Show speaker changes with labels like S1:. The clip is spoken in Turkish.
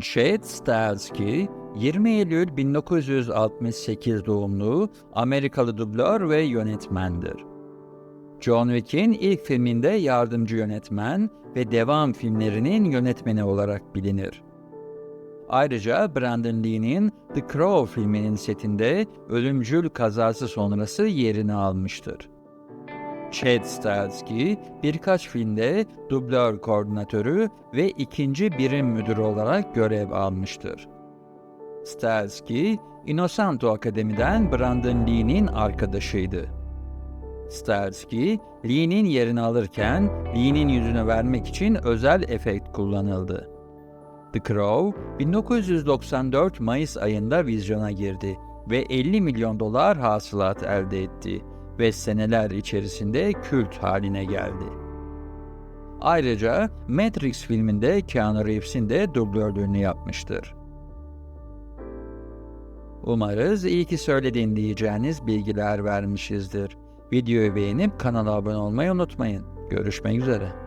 S1: Chad Stahelski, 20 Eylül 1968 doğumlu Amerikalı dublör ve yönetmendir. John Wick'in ilk filminde yardımcı yönetmen ve devam filmlerinin yönetmeni olarak bilinir. Ayrıca Brandon Lee'nin The Crow filminin setinde ölümcül kazası sonrası yerini almıştır. Chad Stahelski birkaç filmde dublör koordinatörü ve ikinci birim müdürü olarak görev almıştır. Stahelski, Innocento Akademi'den Brandon Lee'nin arkadaşıydı. Stahelski, Lee'nin yerini alırken Lee'nin yüzünü vermek için özel efekt kullanıldı. The Crow, 1994 Mayıs ayında vizyona girdi ve 50 milyon dolar hasılat elde etti ve seneler içerisinde kült haline geldi. Ayrıca Matrix filminde Keanu Reeves'in de dublörlüğünü yapmıştır. Umarız iyi ki söylediğin diyeceğiniz bilgiler vermişizdir. Videoyu beğenip kanala abone olmayı unutmayın. Görüşmek üzere.